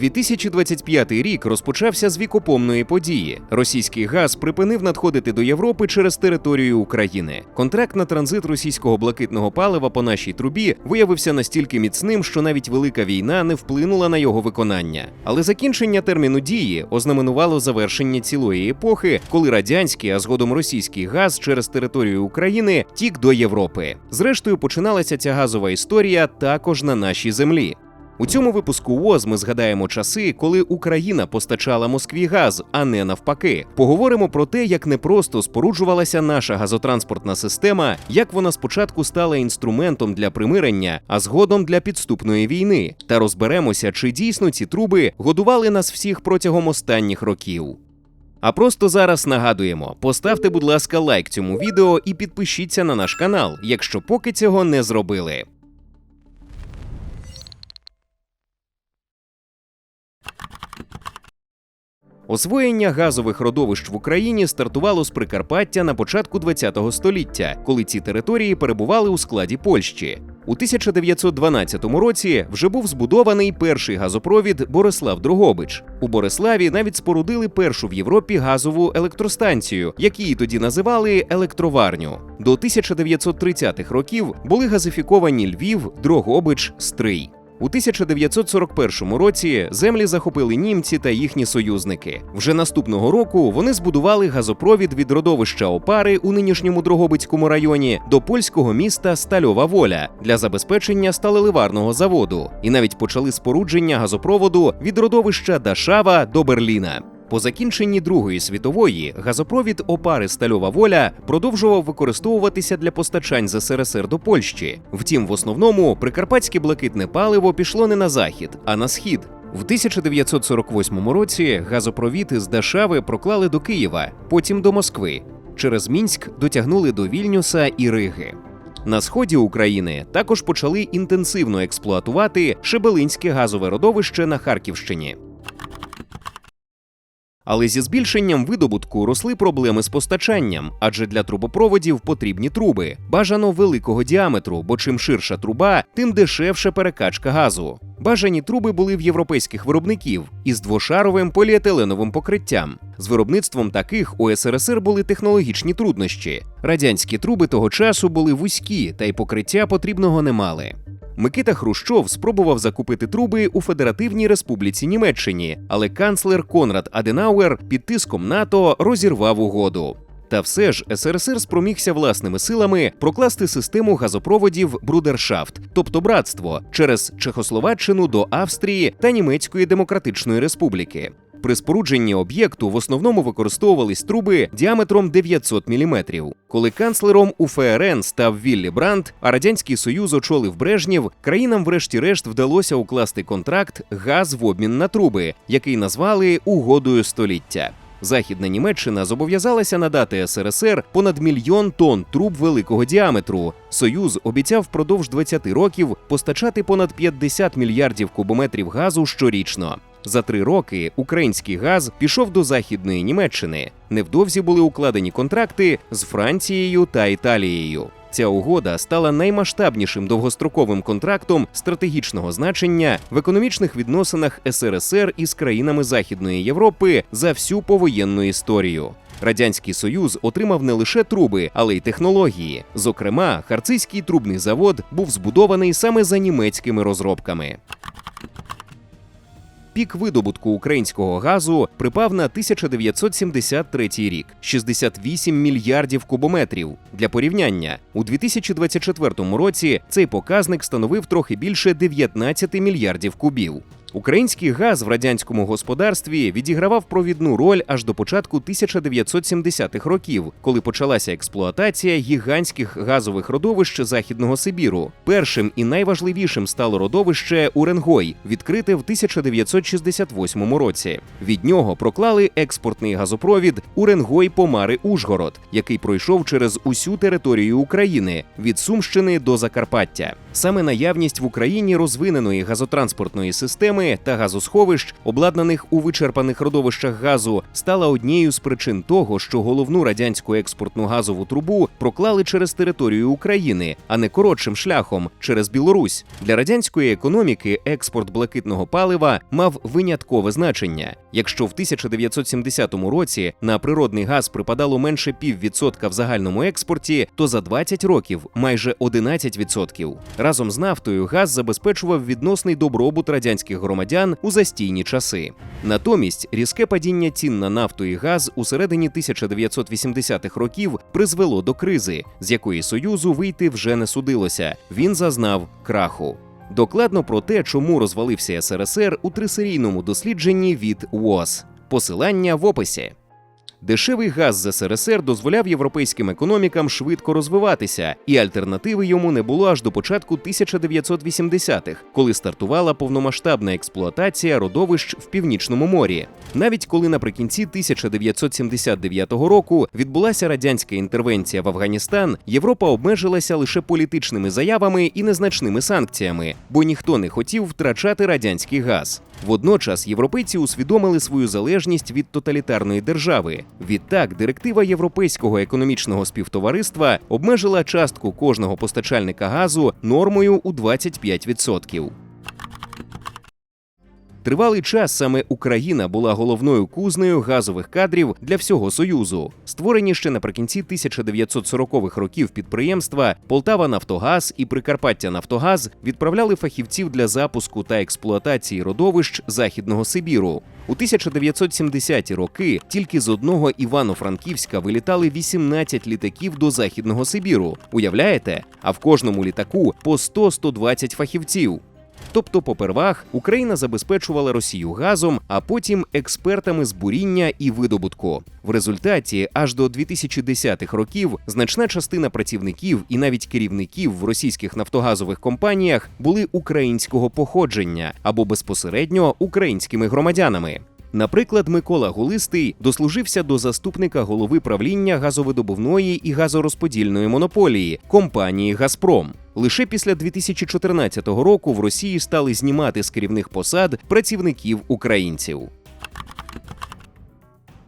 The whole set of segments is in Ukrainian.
2025 рік розпочався з вікопомної події. Російський газ припинив надходити до Європи через територію України. Контракт на транзит російського блакитного палива по нашій трубі виявився настільки міцним, що навіть велика війна не вплинула на його виконання. Але закінчення терміну дії ознаменувало завершення цілої епохи, коли радянський, а згодом російський газ через територію України тік до Європи. Зрештою, починалася ця газова історія також на нашій землі. У цьому випуску УОЗ ми згадаємо часи, коли Україна постачала Москві газ, а не навпаки. Поговоримо про те, як непросто споруджувалася наша газотранспортна система, як вона спочатку стала інструментом для примирення, а згодом для підступної війни. Та розберемося, чи дійсно ці труби годували нас всіх протягом останніх років. А просто зараз нагадуємо: поставте, будь ласка, лайк цьому відео і підпишіться на наш канал, якщо поки цього не зробили. Освоєння газових родовищ в Україні стартувало з Прикарпаття на початку ХХ століття, коли ці території перебували у складі Польщі. У 1912 році вже був збудований перший газопровід Борислав Дрогобич. У Бориславі навіть спорудили першу в Європі газову електростанцію, як її тоді називали електроварню. До 1930-х років були газифіковані Львів, Дрогобич, Стрий. У 1941 році землі захопили німці та їхні союзники. Вже наступного року вони збудували газопровід від родовища Опари у нинішньому Дрогобицькому районі до польського міста Стальова Воля для забезпечення сталеливарного заводу, і навіть почали спорудження газопроводу від родовища Дашава до Берліна. По закінченні Другої світової газопровід Опари Стальова Воля продовжував використовуватися для постачань з СРСР до Польщі. Втім, в основному прикарпатське блакитне паливо пішло не на захід, а на схід. В 1948 році газопровід із Дашави проклали до Києва, потім до Москви. Через Мінськ дотягнули до Вільнюса і Риги. На сході України також почали інтенсивно експлуатувати Шебелинське газове родовище на Харківщині. Але зі збільшенням видобутку росли проблеми з постачанням, адже для трубопроводів потрібні труби, бажано великого діаметру, бо чим ширша труба, тим дешевша перекачка газу. Бажані труби були в європейських виробників із двошаровим поліетиленовим покриттям. З виробництвом таких у СРСР були технологічні труднощі. Радянські труби того часу були вузькі, та й покриття потрібного не мали. Микита Хрущов спробував закупити труби у Федеративній Республіці Німеччині, але канцлер Конрад Аденауер під тиском НАТО розірвав угоду. Та все ж СРСР спромігся власними силами прокласти систему газопроводів Брудершафт, тобто братство, через Чехословаччину до Австрії та Німецької Демократичної Республіки. При спорудженні об'єкту в основному використовувались труби діаметром 900 мм. Коли канцлером у ФРН став Віллі Брандт, а радянський союз очолив Брежнєв, країнам, врешті-решт, вдалося укласти контракт газ в обмін на труби, який назвали угодою століття. Західна Німеччина зобов'язалася надати СРСР понад мільйон тонн труб великого діаметру. Союз обіцяв впродовж 20 років постачати понад 50 мільярдів кубометрів газу щорічно. За три роки український газ пішов до західної Німеччини. Невдовзі були укладені контракти з Францією та Італією. Ця угода стала наймасштабнішим довгостроковим контрактом стратегічного значення в економічних відносинах СРСР із країнами Західної Європи за всю повоєнну історію. Радянський Союз отримав не лише труби, але й технології. Зокрема, харцизький трубний завод був збудований саме за німецькими розробками. Пік видобутку українського газу припав на 1973 рік 68 мільярдів кубометрів. Для порівняння у 2024 році цей показник становив трохи більше 19 мільярдів кубів. Український газ в радянському господарстві відігравав провідну роль аж до початку 1970-х років, коли почалася експлуатація гігантських газових родовищ Західного Сибіру. Першим і найважливішим стало родовище Уренгой, відкрите в 1968 році. Від нього проклали експортний газопровід Уренгой Помари Ужгород, який пройшов через усю територію України від Сумщини до Закарпаття. Саме наявність в Україні розвиненої газотранспортної системи схеми та газосховищ, обладнаних у вичерпаних родовищах газу, стала однією з причин того, що головну радянську експортну газову трубу проклали через територію України, а не коротшим шляхом через Білорусь. Для радянської економіки експорт блакитного палива мав виняткове значення. Якщо в 1970 році на природний газ припадало менше піввідсотка в загальному експорті, то за 20 років майже 11%. Разом з нафтою газ забезпечував відносний добробут радянських громадян у застійні часи. Натомість різке падіння цін на нафту і газ у середині 1980-х років призвело до кризи, з якої союзу вийти вже не судилося. Він зазнав краху. Докладно про те, чому розвалився СРСР у трисерійному дослідженні від ВОЗ. Посилання в описі. Дешевий газ з СРСР дозволяв європейським економікам швидко розвиватися, і альтернативи йому не було аж до початку 1980-х, коли стартувала повномасштабна експлуатація родовищ в північному морі. Навіть коли наприкінці 1979 року відбулася радянська інтервенція в Афганістан, Європа обмежилася лише політичними заявами і незначними санкціями, бо ніхто не хотів втрачати радянський газ. Водночас європейці усвідомили свою залежність від тоталітарної держави. Відтак, директива Європейського економічного співтовариства обмежила частку кожного постачальника газу нормою у 25%. Тривалий час саме Україна була головною кузнею газових кадрів для всього союзу. Створені ще наприкінці 1940-х років підприємства Полтава Нафтогаз і Прикарпаття Нафтогаз відправляли фахівців для запуску та експлуатації родовищ Західного Сибіру. У 1970-ті роки тільки з одного Івано-Франківська вилітали 18 літаків до Західного Сибіру. Уявляєте? А в кожному літаку по 100-120 фахівців. Тобто, попервах Україна забезпечувала Росію газом, а потім експертами з буріння і видобутку. В результаті аж до 2010-х років значна частина працівників і навіть керівників в російських нафтогазових компаніях були українського походження або безпосередньо українськими громадянами. Наприклад, Микола Гулистий дослужився до заступника голови правління газовидобувної і газорозподільної монополії компанії Газпром. Лише після 2014 року в Росії стали знімати з керівних посад працівників українців.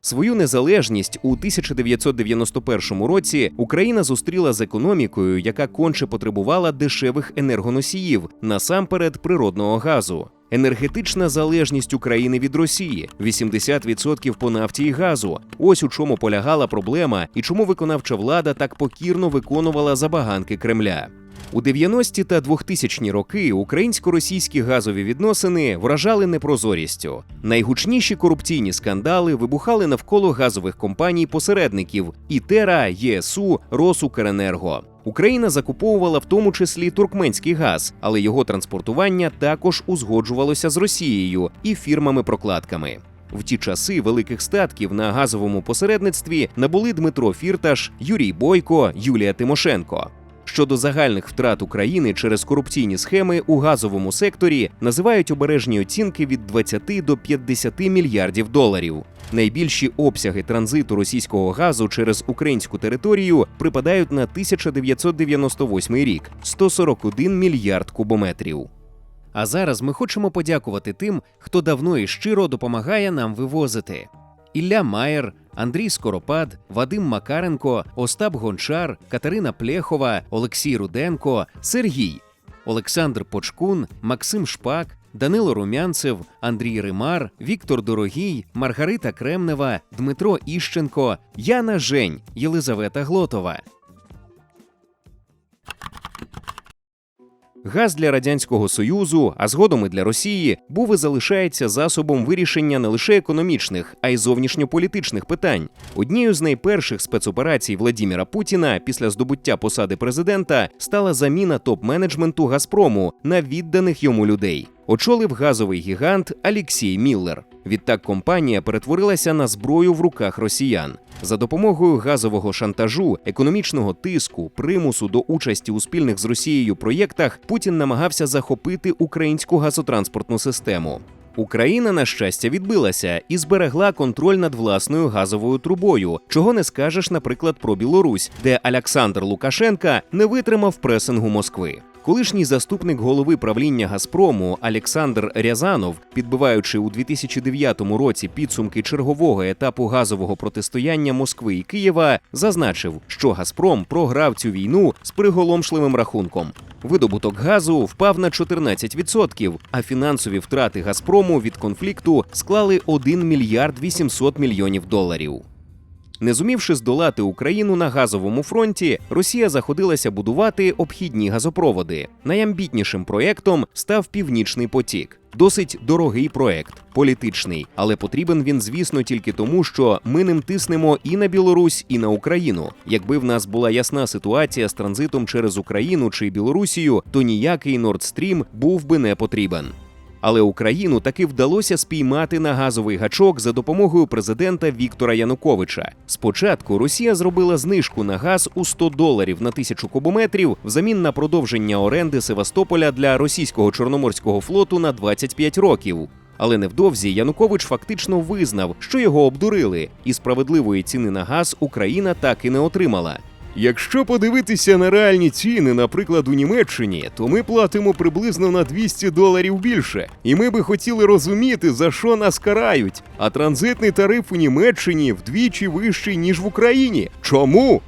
Свою незалежність у 1991 році Україна зустріла з економікою, яка конче потребувала дешевих енергоносіїв, насамперед природного газу. Енергетична залежність України від Росії 80% по нафті і газу. Ось у чому полягала проблема і чому виконавча влада так покірно виконувала забаганки Кремля. У 90-ті та 2000-ні роки українсько-російські газові відносини вражали непрозорістю. Найгучніші корупційні скандали вибухали навколо газових компаній-посередників ІТЕРА, ЄСУ, Росукренерго. Україна закуповувала в тому числі туркменський газ, але його транспортування також узгоджувалося з Росією і фірмами-прокладками. В ті часи великих статків на газовому посередництві набули Дмитро Фірташ, Юрій Бойко, Юлія Тимошенко. Щодо загальних втрат України через корупційні схеми у газовому секторі називають обережні оцінки від 20 до 50 мільярдів доларів. Найбільші обсяги транзиту російського газу через українську територію припадають на 1998 рік 141 мільярд кубометрів. А зараз ми хочемо подякувати тим, хто давно і щиро допомагає нам вивозити. Ілля Маєр, Андрій Скоропад, Вадим Макаренко, Остап Гончар, Катерина Плєхова, Олексій Руденко, Сергій, Олександр Почкун, Максим Шпак, Данило Румянцев, Андрій Римар, Віктор Дорогій, Маргарита Кремнева, Дмитро Іщенко, Яна Жень, Єлизавета Глотова. Газ для радянського союзу, а згодом і для Росії, був і залишається засобом вирішення не лише економічних, а й зовнішньополітичних питань. Однією з найперших спецоперацій Владіміра Путіна після здобуття посади президента стала заміна топ-менеджменту Газпрому на відданих йому людей. Очолив газовий гігант Алексій Міллер. Відтак компанія перетворилася на зброю в руках росіян. За допомогою газового шантажу, економічного тиску, примусу до участі у спільних з Росією проєктах Путін намагався захопити українську газотранспортну систему. Україна, на щастя, відбилася і зберегла контроль над власною газовою трубою, чого не скажеш, наприклад, про Білорусь, де Олександр Лукашенка не витримав пресингу Москви. Колишній заступник голови правління Газпрому Олександр Рязанов, підбиваючи у 2009 році підсумки чергового етапу газового протистояння Москви і Києва, зазначив, що Газпром програв цю війну з приголомшливим рахунком. Видобуток газу впав на 14%, а фінансові втрати Газпрому від конфлікту склали 1 мільярд 800 мільйонів доларів. Не зумівши здолати Україну на газовому фронті, Росія заходилася будувати обхідні газопроводи. Найамбітнішим проєктом став Північний потік. Досить дорогий проект, політичний, але потрібен він, звісно, тільки тому, що ми ним тиснемо і на Білорусь, і на Україну. Якби в нас була ясна ситуація з транзитом через Україну чи Білорусію, то ніякий Nord Stream був би не потрібен. Але Україну таки вдалося спіймати на газовий гачок за допомогою президента Віктора Януковича. Спочатку Росія зробила знижку на газ у 100 доларів на тисячу кубометрів взамін на продовження оренди Севастополя для російського чорноморського флоту на 25 років. Але невдовзі Янукович фактично визнав, що його обдурили, і справедливої ціни на газ Україна так і не отримала. Якщо подивитися на реальні ціни, наприклад, у Німеччині, то ми платимо приблизно на 200 доларів більше, і ми би хотіли розуміти, за що нас карають. А транзитний тариф у Німеччині вдвічі вищий ніж в Україні. Чому?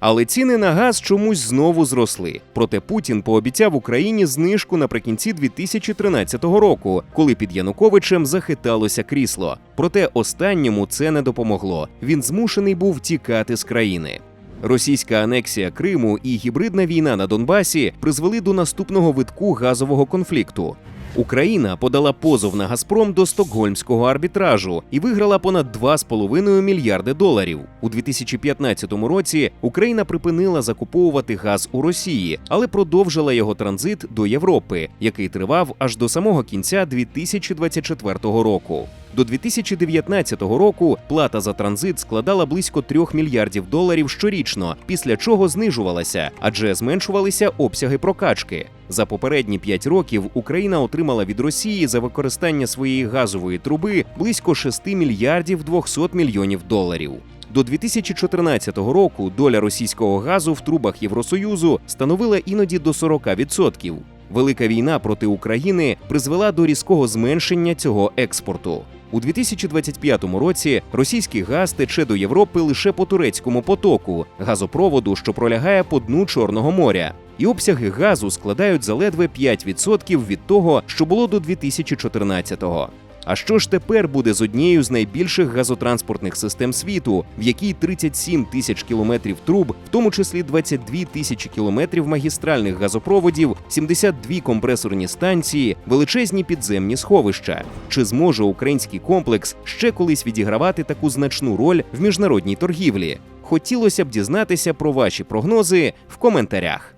Але ціни на газ чомусь знову зросли. Проте Путін пообіцяв Україні знижку наприкінці 2013 року, коли під Януковичем захиталося крісло. Проте останньому це не допомогло. Він змушений був тікати з країни. Російська анексія Криму і гібридна війна на Донбасі призвели до наступного витку газового конфлікту. Україна подала позов на Газпром до стокгольмського арбітражу і виграла понад 2,5 мільярди доларів. У 2015 році Україна припинила закуповувати газ у Росії, але продовжила його транзит до Європи, який тривав аж до самого кінця 2024 року. До 2019 року плата за транзит складала близько 3 мільярдів доларів щорічно, після чого знижувалася, адже зменшувалися обсяги прокачки. За попередні 5 років Україна отримала від Росії за використання своєї газової труби близько 6 мільярдів 200 мільйонів доларів. До 2014 року доля російського газу в трубах Євросоюзу становила іноді до 40%. Велика війна проти України призвела до різкого зменшення цього експорту. У 2025 році російський газ тече до Європи лише по турецькому потоку, газопроводу, що пролягає по дну Чорного моря. І обсяги газу складають заледве 5% від того, що було до 2014-го. А що ж тепер буде з однією з найбільших газотранспортних систем світу, в якій 37 тисяч кілометрів труб, в тому числі 22 тисячі кілометрів магістральних газопроводів, 72 компресорні станції, величезні підземні сховища? Чи зможе український комплекс ще колись відігравати таку значну роль в міжнародній торгівлі? Хотілося б дізнатися про ваші прогнози в коментарях.